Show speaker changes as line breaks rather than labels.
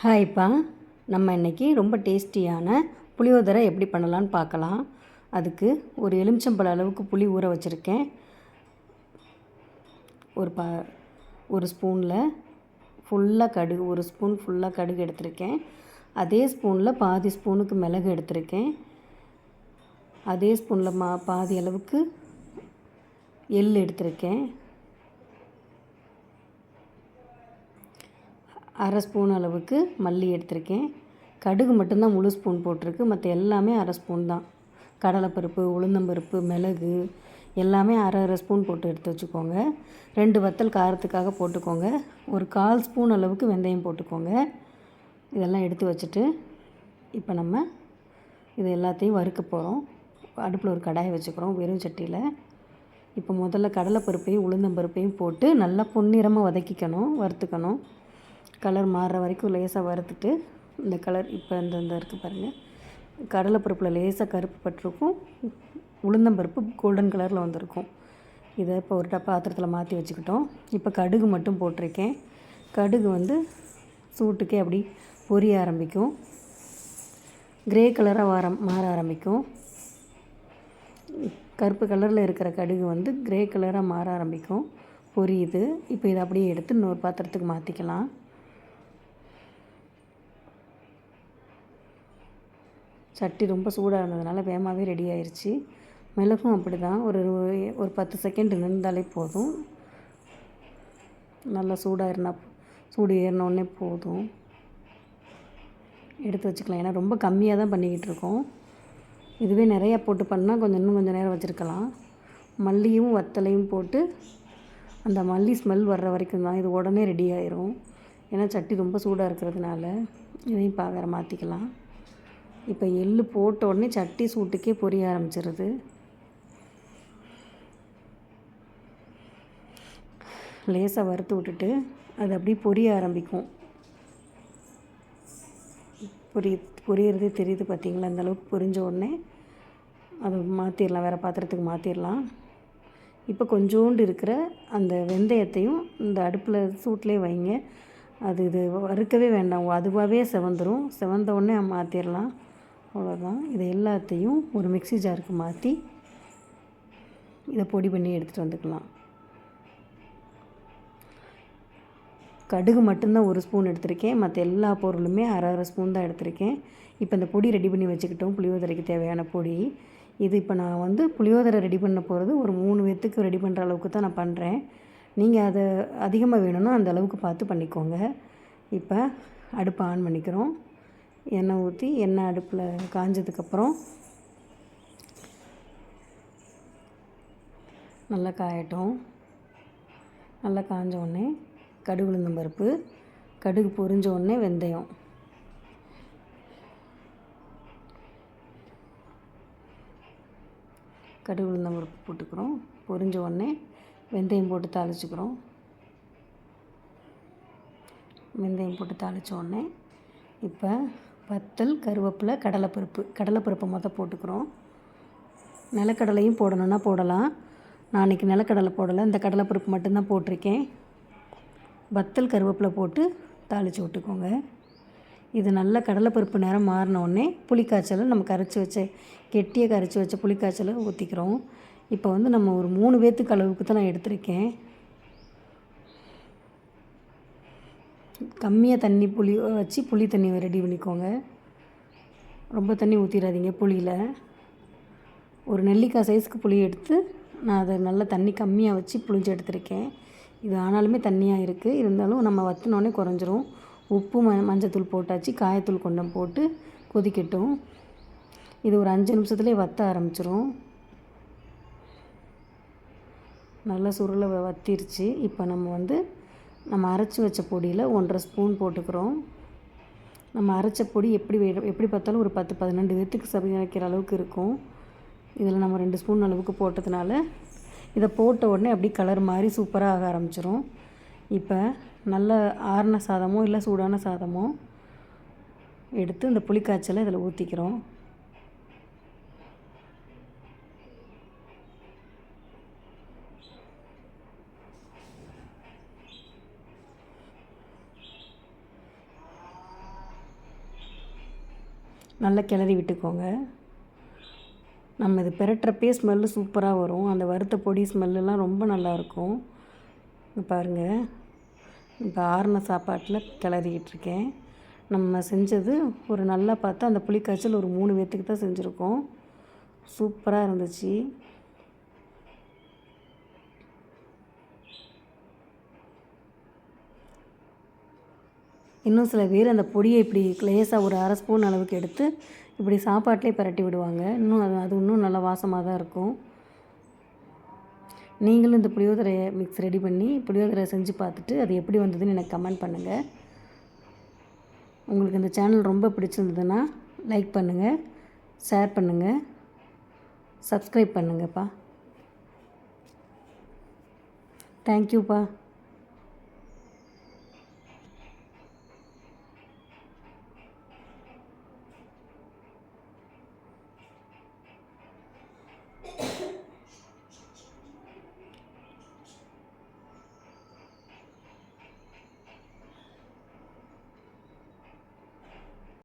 ஹாய்ப்பா நம்ம இன்றைக்கி ரொம்ப டேஸ்டியான புளியோதரை எப்படி பண்ணலான்னு பார்க்கலாம். அதுக்கு ஒரு எலுமிச்சம்பழ அளவுக்கு புளி ஊற வச்சுருக்கேன். ஒரு ப ஒரு ஸ்பூனில் ஃபுல்லாக கடுகு ஒரு ஸ்பூன் ஃபுல்லாக கடுகு எடுத்திருக்கேன். அதே ஸ்பூனில் பாதி ஸ்பூனுக்கு மிளகு எடுத்திருக்கேன். அதே ஸ்பூனில் மா பாதி அளவுக்கு எள் எடுத்திருக்கேன். அரை ஸ்பூன் அளவுக்கு மல்லி எடுத்திருக்கேன். கடுகு மட்டும்தான் முழு ஸ்பூன் போட்டிருக்கு. மற்ற எல்லாமே அரை ஸ்பூன் தான். கடலைப்பருப்பு உளுந்தம்பருப்பு மிளகு எல்லாமே அரை அரை ஸ்பூன் போட்டு எடுத்து வச்சுக்கோங்க. ரெண்டு வத்தல் காரத்துக்காக போட்டுக்கோங்க. ஒரு கால் ஸ்பூன் அளவுக்கு வெந்தயம் போட்டுக்கோங்க. இதெல்லாம் எடுத்து வச்சுட்டு இப்போ நம்ம இது எல்லாத்தையும் வறுக்க போகிறோம் அடுப்பில் ஒரு கடாயை வச்சுக்கிறோம் வெறும் சட்டியில். இப்போ முதல்ல கடலைப்பருப்பையும் உளுந்தம்பருப்பையும் போட்டு நல்லா பொன்னிறமாக வதக்கிக்கணும் வறுத்துக்கணும். கலர் மாறுற வரைக்கும் லேசாக வறுத்துட்டு இந்த கலர் இப்போ இந்த இந்த இருக்குது பாருங்கள் கடலைப்பருப்பில் லேசாக கருப்பு பட்டிருக்கும். உளுந்தம்பருப்பு கோல்டன் கலரில் வந்திருக்கும். இதை இப்போ ஒரு டப்பா பாத்திரத்தில் மாற்றி வச்சுக்கிட்டோம். இப்போ கடுகு மட்டும் போட்டிருக்கேன். கடுகு வந்து சூட்டுக்கே அப்படி பொரிய ஆரம்பிக்கும். கிரே கலராக வர மாற ஆரம்பிக்கும். கருப்பு கலரில் இருக்கிற கடுகு வந்து கிரே கலராக மாற ஆரம்பிக்கும். பொரியுது. இப்போ இதை அப்படியே எடுத்து இன்னொரு பாத்திரத்துக்கு மாற்றிக்கலாம் சட்டி ரொம்ப சூடாக இருந்ததுனால வேகமாகவே ரெடி ஆயிடுச்சு மிளகும் அப்படி தான் ஒரு ஒரு பத்து செகண்ட் நின்றாலே போதும். நல்லா சூடாக இருந்தால் சூடு ஏறினோடனே போதும். எடுத்து வச்சுக்கலாம். ஏன்னா ரொம்ப கம்மியாக தான் பண்ணிக்கிட்டு இருக்கோம். இதுவே நிறையா போட்டு பண்ணால் கொஞ்சம் இன்னும் கொஞ்சம் நேரம் வச்சுருக்கலாம். மல்லியும் வத்தலையும் போட்டு அந்த மல்லி ஸ்மெல் வர்ற வரைக்கும் தான் இது உடனே ரெடி ஆயிரும். ஏன்னா சட்டி ரொம்ப சூடாக இருக்கிறதுனால இதையும் பா மாற்றிக்கலாம் இப்போ எள்ளு போட்ட உடனே சட்டி சூட்டுக்கே பொரிய ஆரம்பிச்சிருது. லேசாக வறுத்து விட்டுட்டு அது அப்படியே பொரிய ஆரம்பிக்கும். பொரிய பொரியறதே தெரியுது பார்த்தீங்களா? அந்த அளவுக்கு பொரிஞ்ச உடனே அதை மாற்றிடலாம் வேறு பாத்திரத்துக்கு மாற்றிடலாம் இப்போ கொஞ்சோண்டு இருக்கிற அந்த வெந்தயத்தையும் இந்த அடுப்பில் சூட்லேயே வைங்க. அது இது வறுக்கவே வேண்டாம். அதுவாகவே செவந்துடும் செவந்த உடனே மாற்றிடலாம் அவ்வளோதான் இதை எல்லாத்தையும் ஒரு மிக்சி ஜாருக்கு மாற்றி இதை பொடி பண்ணி எடுத்துகிட்டு வந்துக்கலாம். கடுகு மட்டும்தான் ஒரு ஸ்பூன் எடுத்திருக்கேன். மற்ற எல்லா பொருளுமே அரை அரை ஸ்பூன் தான் எடுத்திருக்கேன். இப்போ இந்த பொடி ரெடி பண்ணி வச்சுக்கிட்டோம். புளியோதரைக்கு தேவையான பொடி. இது இப்போ நான் வந்து புளியோதரை ரெடி பண்ண போகிறது ஒரு மூணு பேத்துக்கு ரெடி பண்ணுற அளவுக்கு தான் நான் பண்ணுறேன் நீங்கள் அதை அதிகமாக வேணும்னா அந்த அளவுக்கு பார்த்து பண்ணிக்கோங்க. இப்போ அடுப்பை ஆன் பண்ணிக்கிறோம். எண்ணெய் ஊற்றி எண்ணெய் அடுப்பில் காஞ்சதுக்கப்புறம் நல்லா காயட்டும். நல்லா காஞ்ச உடனே கடுகு உளுந்தம் பருப்பு கடுகு பொரிஞ்ச உடனே வெந்தயம். கடுகு உளுந்தம் பருப்பு போட்டுக்கிறோம். பொரிஞ்ச உடனே வெந்தயம் போட்டு தாளிச்சுக்கிறோம். வெந்தயம் போட்டு தாளித்த உடனே இப்போ வத்தல் கருவேப்பிலை கடலைப்பருப்பு. கடலைப்பருப்பை மொதல் போட்டுக்கிறோம். நிலக்கடலையும் போடணுன்னா போடலாம். நான் அன்றைக்கி நிலக்கடலை போடலை. இந்த கடலைப்பருப்பு மட்டும்தான் போட்டிருக்கேன். வத்தல் கருவேப்பிலை போட்டு தாளித்து விட்டுக்கோங்க. இது நல்லா கடலைப்பருப்பு நேரம் மாறினோடனே புளிக்காய்ச்சலை நம்ம கரைச்சி வச்ச கெட்டியை கரைச்சி வச்ச புளிக்காய்ச்சலை ஊற்றிக்கிறோம் இப்போ வந்து நம்ம ஒரு மூணு பேர்த்துக்கு அளவுக்கு தான் நான் எடுத்திருக்கேன். கம்மியாக தண்ணி புளி வச்சு புளி தண்ணி ரெடி பண்ணிக்கோங்க. ரொம்ப தண்ணி ஊற்றிடாதீங்க புளியில். ஒரு நெல்லிக்காய் சைஸ்க்கு புளி எடுத்து நான் அதை நல்லா தண்ணி கம்மியாக வச்சு புளிஞ்சு எடுத்திருக்கேன். இது ஆனாலுமே தண்ணியாக இருக்குது இருந்தாலும் நம்ம வத்தினோடனே குறைஞ்சிரும். உப்பு ம மஞ்சத்தூள் போட்டாச்சு காயத்தூள் கொண்டம் போட்டு கொதிக்கட்டும். இது ஒரு அஞ்சு நிமிஷத்துலேயே வற்ற ஆரம்பிச்சிரும். நல்லா சுருளை வத்திருச்சு. இப்போ நம்ம வந்து நம்ம அரைச்சி வச்ச பொடியில் ஒன்றரை ஸ்பூன் போட்டுக்கிறோம். நம்ம அரைச்ச பொடி எப்படி எப்படி பார்த்தாலும் ஒரு பத்து பதினெண்டு பேத்துக்கு சமைக்கிற அளவுக்கு இருக்கும். இதில் நம்ம ரெண்டு ஸ்பூன் அளவுக்கு போட்டதுனால இதை போட்ட உடனே அப்படி கலர் மாதிரி சூப்பராக ஆக ஆரம்பிச்சிரும். இப்போ நல்ல ஆறின சாதமோ இல்லை சூடான சாதமோ எடுத்து இந்த புளிக்காய்ச்சலை இதில் ஊற்றிக்கிறோம் நல்லா கிளறி விட்டுக்கோங்க. நம்ம இது பெரட்டுறப்பே ஸ்மெல்லு சூப்பராக வரும். அந்த வறுத்த பொடி ஸ்மெல்லாம் ரொம்ப நல்லாயிருக்கும் பாருங்கள் இப்போ ஆறுன சாப்பாட்டில் கிளறிக்கிட்டு இருக்கேன். நம்ம செஞ்சது ஒரு நல்லா பார்த்தா அந்த புளிக்காய்ச்சல் ஒரு மூணு பேர்த்துக்கு தான் செஞ்சுருக்கோம். சூப்பராக இருந்துச்சு. இன்னும் சில பேர் அந்த பொடியை இப்படி லேசாக ஒரு அரை ஸ்பூன் அளவுக்கு எடுத்து இப்படி சாப்பாட்டிலே பரட்டி விடுவாங்க. இன்னும் அது அது இன்னும் நல்லா வாசமாக தான் இருக்கும். நீங்களும் இந்த புளியோதரை மிக்ஸ் ரெடி பண்ணி புளியோதரை செஞ்சு பார்த்துட்டு அது எப்படி வந்ததுன்னு எனக்கு கமெண்ட் பண்ணுங்கள் உங்களுக்கு இந்த சேனல் ரொம்ப பிடிச்சிருந்ததுன்னா லைக் பண்ணுங்கள் ஷேர் பண்ணுங்கள் சப்ஸ்கிரைப் பண்ணுங்கப்பா. தேங்க்யூப்பா